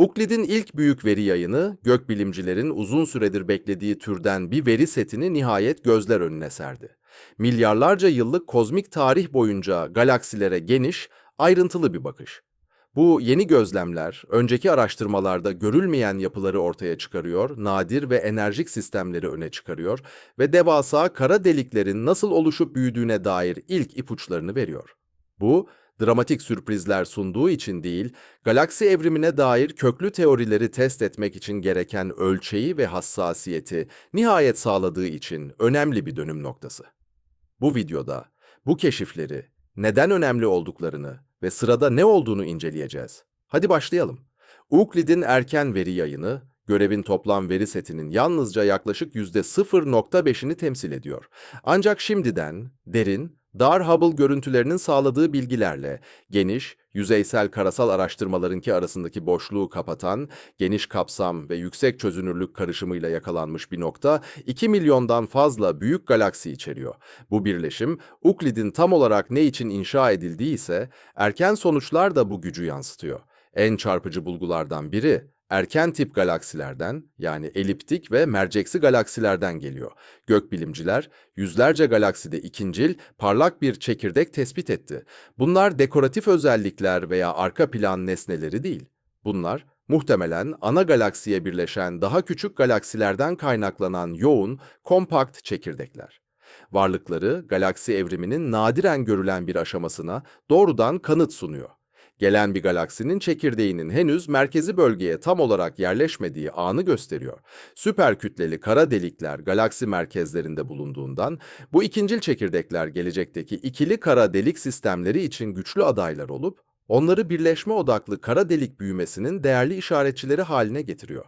Euclid'in ilk büyük veri yayını, gökbilimcilerin uzun süredir beklediği türden bir veri setini nihayet gözler önüne serdi. Milyarlarca yıllık kozmik tarih boyunca galaksilere geniş, ayrıntılı bir bakış. Bu yeni gözlemler, önceki araştırmalarda görülmeyen yapıları ortaya çıkarıyor, nadir ve enerjik sistemleri öne çıkarıyor ve devasa kara deliklerin nasıl oluşup büyüdüğüne dair ilk ipuçlarını veriyor. Bu, dramatik sürprizler sunduğu için değil, galaksi evrimine dair köklü teorileri test etmek için gereken ölçeği ve hassasiyeti nihayet sağladığı için önemli bir dönüm noktası. Bu videoda bu keşifleri, neden önemli olduklarını ve sırada ne olduğunu inceleyeceğiz. Hadi başlayalım. Euclid'in erken veri yayını, görevin toplam veri setinin yalnızca yaklaşık %0.5'ini temsil ediyor. Ancak şimdiden derin, dar Hubble görüntülerinin sağladığı bilgilerle geniş, yüzeysel karasal araştırmalarınki arasındaki boşluğu kapatan, geniş kapsam ve yüksek çözünürlük karışımıyla yakalanmış bir nokta 2 milyondan fazla büyük galaksi içeriyor. Bu birleşim Euclid'in tam olarak ne için inşa edildiği ise erken sonuçlar da bu gücü yansıtıyor. En çarpıcı bulgulardan biri erken tip galaksilerden yani eliptik ve merceksi galaksilerden geliyor. Gökbilimciler yüzlerce galakside ikincil parlak bir çekirdek tespit etti. Bunlar dekoratif özellikler veya arka plan nesneleri değil. Bunlar muhtemelen ana galaksiye birleşen daha küçük galaksilerden kaynaklanan yoğun, kompakt çekirdekler. Varlıkları galaksi evriminin nadiren görülen bir aşamasına doğrudan kanıt sunuyor. Gelen bir galaksinin çekirdeğinin henüz merkezi bölgeye tam olarak yerleşmediği anı gösteriyor. Süper kütleli kara delikler galaksi merkezlerinde bulunduğundan bu ikincil çekirdekler gelecekteki ikili kara delik sistemleri için güçlü adaylar olup onları birleşme odaklı kara delik büyümesinin değerli işaretçileri haline getiriyor.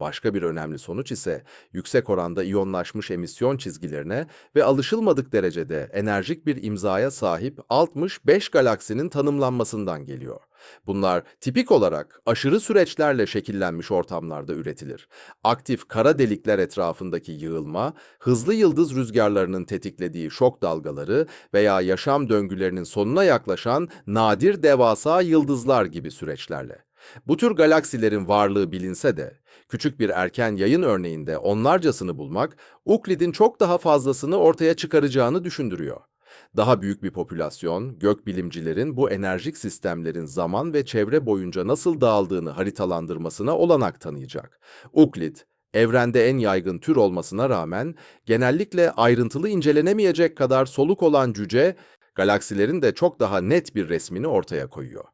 Başka bir önemli sonuç ise yüksek oranda iyonlaşmış emisyon çizgilerine ve alışılmadık derecede enerjik bir imzaya sahip 65 galaksinin tanımlanmasından geliyor. Bunlar tipik olarak aşırı süreçlerle şekillenmiş ortamlarda üretilir. Aktif kara delikler etrafındaki yığılma, hızlı yıldız rüzgarlarının tetiklediği şok dalgaları veya yaşam döngülerinin sonuna yaklaşan nadir devasa yıldızlar gibi süreçlerle. Bu tür galaksilerin varlığı bilinse de, küçük bir erken yayın örneğinde onlarcasını bulmak, Euclid'in çok daha fazlasını ortaya çıkaracağını düşündürüyor. Daha büyük bir popülasyon, gökbilimcilerin bu enerjik sistemlerin zaman ve çevre boyunca nasıl dağıldığını haritalandırmasına olanak tanıyacak. Euclid, evrende en yaygın tür olmasına rağmen genellikle ayrıntılı incelenemeyecek kadar soluk olan cüce, galaksilerin de çok daha net bir resmini ortaya koyuyor.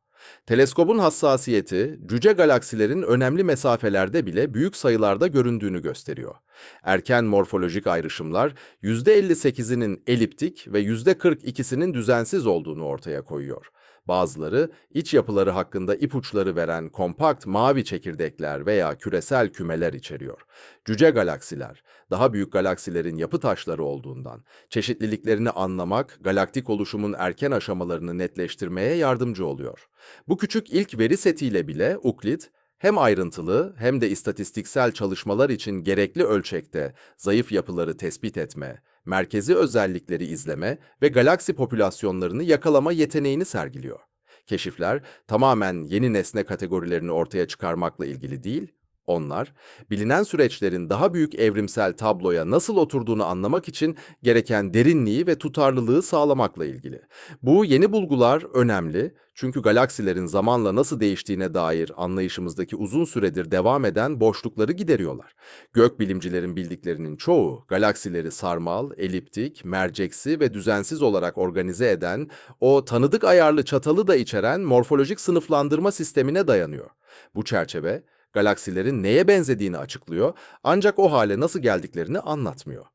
Teleskobun hassasiyeti, cüce galaksilerin önemli mesafelerde bile büyük sayılarda göründüğünü gösteriyor. Erken morfolojik ayrışımlar %58'inin eliptik ve %42'sinin düzensiz olduğunu ortaya koyuyor. Bazıları iç yapıları hakkında ipuçları veren kompakt mavi çekirdekler veya küresel kümeler içeriyor. Cüce galaksiler, daha büyük galaksilerin yapı taşları olduğundan, çeşitliliklerini anlamak, galaktik oluşumun erken aşamalarını netleştirmeye yardımcı oluyor. Bu küçük ilk veri setiyle bile Euclid, hem ayrıntılı hem de istatistiksel çalışmalar için gerekli ölçekte zayıf yapıları tespit etme, merkezi özellikleri izleme ve galaksi popülasyonlarını yakalama yeteneğini sergiliyor. Keşifler tamamen yeni nesne kategorilerini ortaya çıkarmakla ilgili değil, onlar, bilinen süreçlerin daha büyük evrimsel tabloya nasıl oturduğunu anlamak için gereken derinliği ve tutarlılığı sağlamakla ilgili. Bu yeni bulgular önemli çünkü galaksilerin zamanla nasıl değiştiğine dair anlayışımızdaki uzun süredir devam eden boşlukları gideriyorlar. Gökbilimcilerin bildiklerinin çoğu galaksileri sarmal, eliptik, merceksi ve düzensiz olarak organize eden, o tanıdık ayarlı çatalı da içeren morfolojik sınıflandırma sistemine dayanıyor. Bu çerçeve galaksilerin neye benzediğini açıklıyor ancak o hale nasıl geldiklerini anlatmıyor.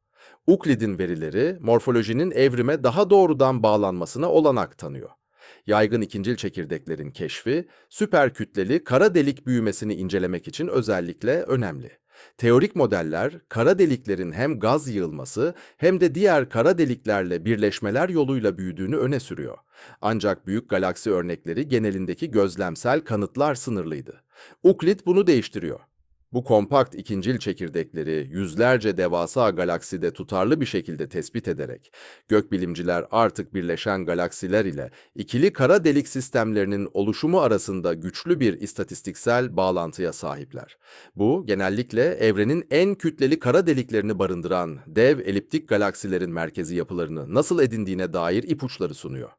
Euclid'in verileri morfolojinin evrime daha doğrudan bağlanmasına olanak tanıyor. Yaygın ikincil çekirdeklerin keşfi, süper kütleli kara delik büyümesini incelemek için özellikle önemli. Teorik modeller kara deliklerin hem gaz yığılması hem de diğer kara deliklerle birleşmeler yoluyla büyüdüğünü öne sürüyor. Ancak büyük galaksi örnekleri genelindeki gözlemsel kanıtlar sınırlıydı. Euclid bunu değiştiriyor. Bu kompakt ikincil çekirdekleri yüzlerce devasa galakside tutarlı bir şekilde tespit ederek gökbilimciler artık birleşen galaksiler ile ikili kara delik sistemlerinin oluşumu arasında güçlü bir istatistiksel bağlantıya sahipler. Bu genellikle evrenin en kütleli kara deliklerini barındıran dev eliptik galaksilerin merkezi yapılarını nasıl edindiğine dair ipuçları sunuyor.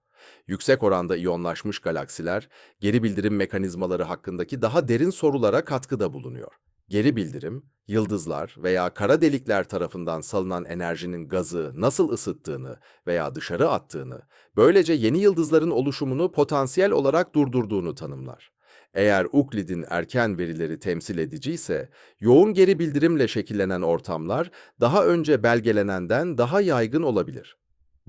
Yüksek oranda iyonlaşmış galaksiler, geri bildirim mekanizmaları hakkındaki daha derin sorulara katkıda bulunuyor. Geri bildirim, yıldızlar veya kara delikler tarafından salınan enerjinin gazı nasıl ısıttığını veya dışarı attığını, böylece yeni yıldızların oluşumunu potansiyel olarak durdurduğunu tanımlar. Eğer Euclid'in erken verileri temsil edici ise, yoğun geri bildirimle şekillenen ortamlar daha önce belgelenenden daha yaygın olabilir.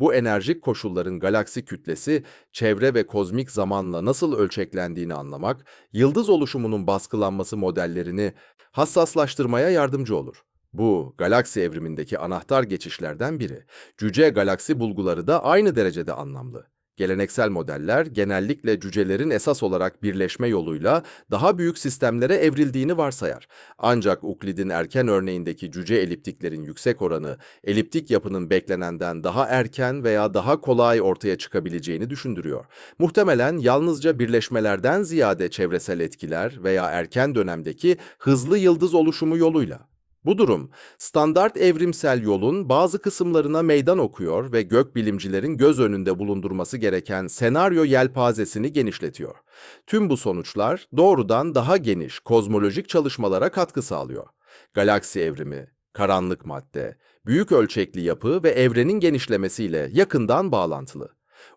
Bu enerjik koşulların galaksi kütlesi, çevre ve kozmik zamanla nasıl ölçeklendiğini anlamak, yıldız oluşumunun baskılanması modellerini hassaslaştırmaya yardımcı olur. Bu, galaksi evrimindeki anahtar geçişlerden biri. Cüce galaksi bulguları da aynı derecede anlamlı. Geleneksel modeller genellikle cücelerin esas olarak birleşme yoluyla daha büyük sistemlere evrildiğini varsayar. Ancak Euclid'in erken örneğindeki cüce eliptiklerin yüksek oranı, eliptik yapının beklenenden daha erken veya daha kolay ortaya çıkabileceğini düşündürüyor. Muhtemelen yalnızca birleşmelerden ziyade çevresel etkiler veya erken dönemdeki hızlı yıldız oluşumu yoluyla. Bu durum, standart evrimsel yolun bazı kısımlarına meydan okuyor ve gökbilimcilerin göz önünde bulundurması gereken senaryo yelpazesini genişletiyor. Tüm bu sonuçlar doğrudan daha geniş kozmolojik çalışmalara katkı sağlıyor. Galaksi evrimi, karanlık madde, büyük ölçekli yapı ve evrenin genişlemesiyle yakından bağlantılı.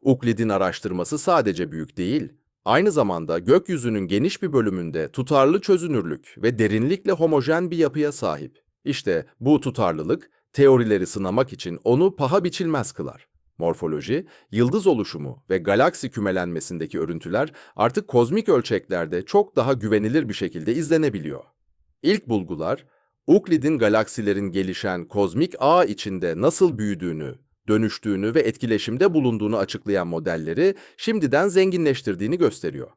Euclid'in araştırması sadece büyük değil, Aynı zamanda gökyüzünün geniş bir bölümünde tutarlı çözünürlük ve derinlikle homojen bir yapıya sahip. İşte bu tutarlılık teorileri sınamak için onu paha biçilmez kılar. Morfoloji, yıldız oluşumu ve galaksi kümelenmesindeki örüntüler artık kozmik ölçeklerde çok daha güvenilir bir şekilde izlenebiliyor. İlk bulgular, Euclid'in galaksilerin gelişen kozmik ağ içinde nasıl büyüdüğünü dönüştüğünü ve etkileşimde bulunduğunu açıklayan modelleri şimdiden zenginleştirdiğini gösteriyor.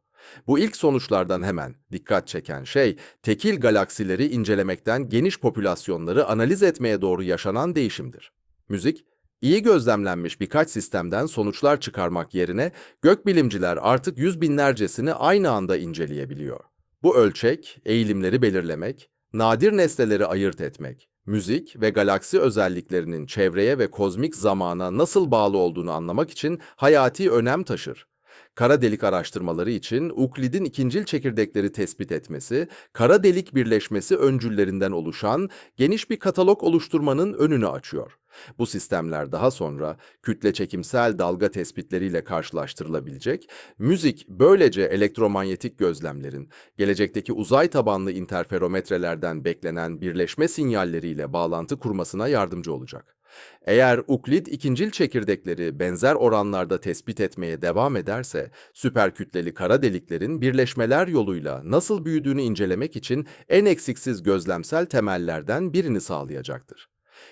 Bu ilk sonuçlardan hemen dikkat çeken şey, tekil galaksileri incelemekten geniş popülasyonları analiz etmeye doğru yaşanan değişimdir. Müzik, iyi gözlemlenmiş birkaç sistemden sonuçlar çıkarmak yerine gökbilimciler artık yüz binlercesini aynı anda inceleyebiliyor. Bu ölçek, eğilimleri belirlemek, nadir nesneleri ayırt etmek, müzik ve galaksi özelliklerinin çevreye ve kozmik zamana nasıl bağlı olduğunu anlamak için hayati önem taşır. Kara delik araştırmaları için Euclid'in ikincil çekirdekleri tespit etmesi, kara delik birleşmesi öncüllerinden oluşan geniş bir katalog oluşturmanın önünü açıyor. Bu sistemler daha sonra kütle çekimsel dalga tespitleriyle karşılaştırılabilecek, müzik böylece elektromanyetik gözlemlerin, gelecekteki uzay tabanlı interferometrelerden beklenen birleşme sinyalleriyle bağlantı kurmasına yardımcı olacak. Eğer Euclid ikincil çekirdekleri benzer oranlarda tespit etmeye devam ederse, süperkütleli kara deliklerin birleşmeler yoluyla nasıl büyüdüğünü incelemek için en eksiksiz gözlemsel temellerden birini sağlayacaktır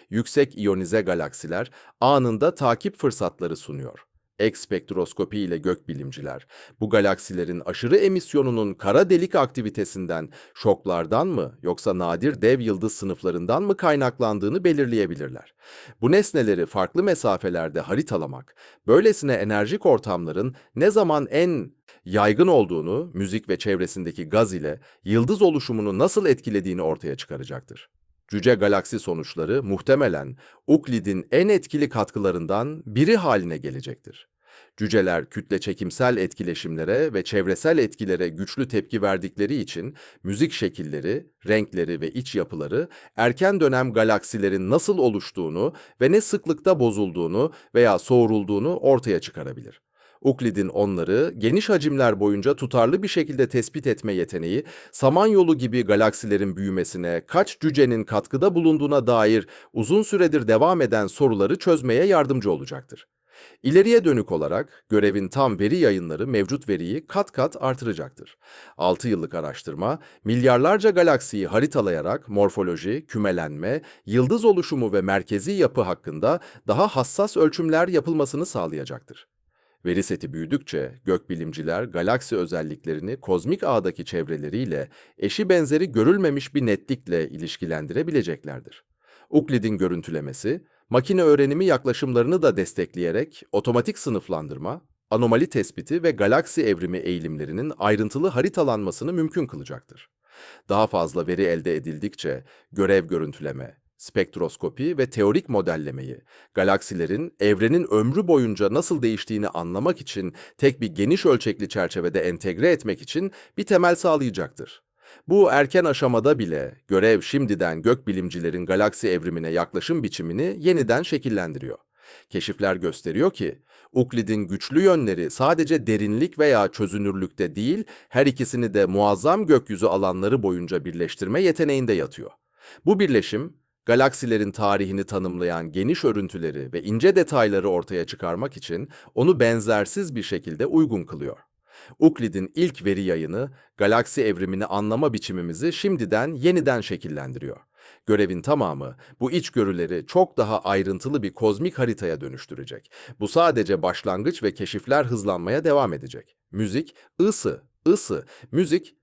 yüksek iyonize galaksiler anında takip fırsatları sunuyor. Ek spektroskopi ile gökbilimciler bu galaksilerin aşırı emisyonunun kara delik aktivitesinden, şoklardan mı yoksa nadir dev yıldız sınıflarından mı kaynaklandığını belirleyebilirler. Bu nesneleri farklı mesafelerde haritalamak, böylesine enerjik ortamların ne zaman en yaygın olduğunu, müzik ve çevresindeki gaz ile yıldız oluşumunu nasıl etkilediğini ortaya çıkaracaktır. Cüce galaksi sonuçları muhtemelen Euclid'in en etkili katkılarından biri haline gelecektir. Cüceler kütle çekimsel etkileşimlere ve çevresel etkilere güçlü tepki verdikleri için müzik şekilleri, renkleri ve iç yapıları erken dönem galaksilerin nasıl oluştuğunu ve ne sıklıkta bozulduğunu veya soğurulduğunu ortaya çıkarabilir. Euclid'in onları geniş hacimler boyunca tutarlı bir şekilde tespit etme yeteneği, Samanyolu gibi galaksilerin büyümesine kaç cücenin katkıda bulunduğuna dair uzun süredir devam eden soruları çözmeye yardımcı olacaktır. İleriye dönük olarak görevin tam veri yayınları mevcut veriyi kat kat artıracaktır. 6 yıllık araştırma, milyarlarca galaksiyi haritalayarak morfoloji, kümelenme, yıldız oluşumu ve merkezi yapı hakkında daha hassas ölçümler yapılmasını sağlayacaktır. Veri seti büyüdükçe gökbilimciler galaksi özelliklerini kozmik ağdaki çevreleriyle eşi benzeri görülmemiş bir netlikle ilişkilendirebileceklerdir. Euclid'in görüntülemesi, makine öğrenimi yaklaşımlarını da destekleyerek otomatik sınıflandırma, anomali tespiti ve galaksi evrimi eğilimlerinin ayrıntılı haritalanmasını mümkün kılacaktır. Daha fazla veri elde edildikçe görev görüntüleme, spektroskopi ve teorik modellemeyi, galaksilerin evrenin ömrü boyunca nasıl değiştiğini anlamak için tek bir geniş ölçekli çerçevede entegre etmek için bir temel sağlayacaktır. Bu erken aşamada bile görev şimdiden gökbilimcilerin galaksi evrimine yaklaşım biçimini yeniden şekillendiriyor. Keşifler gösteriyor ki Euclid'in güçlü yönleri sadece derinlik veya çözünürlükte değil, her ikisini de muazzam gökyüzü alanları boyunca birleştirme yeteneğinde yatıyor. Bu birleşim, galaksilerin tarihini tanımlayan geniş örüntüleri ve ince detayları ortaya çıkarmak için onu benzersiz bir şekilde uygun kılıyor. Euclid'in ilk veri yayını, galaksi evrimini anlama biçimimizi şimdiden yeniden şekillendiriyor. Görevin tamamı bu içgörüleri çok daha ayrıntılı bir kozmik haritaya dönüştürecek. Bu sadece başlangıç ve keşifler hızlanmaya devam edecek. Müzik, ısı, ısı, müzik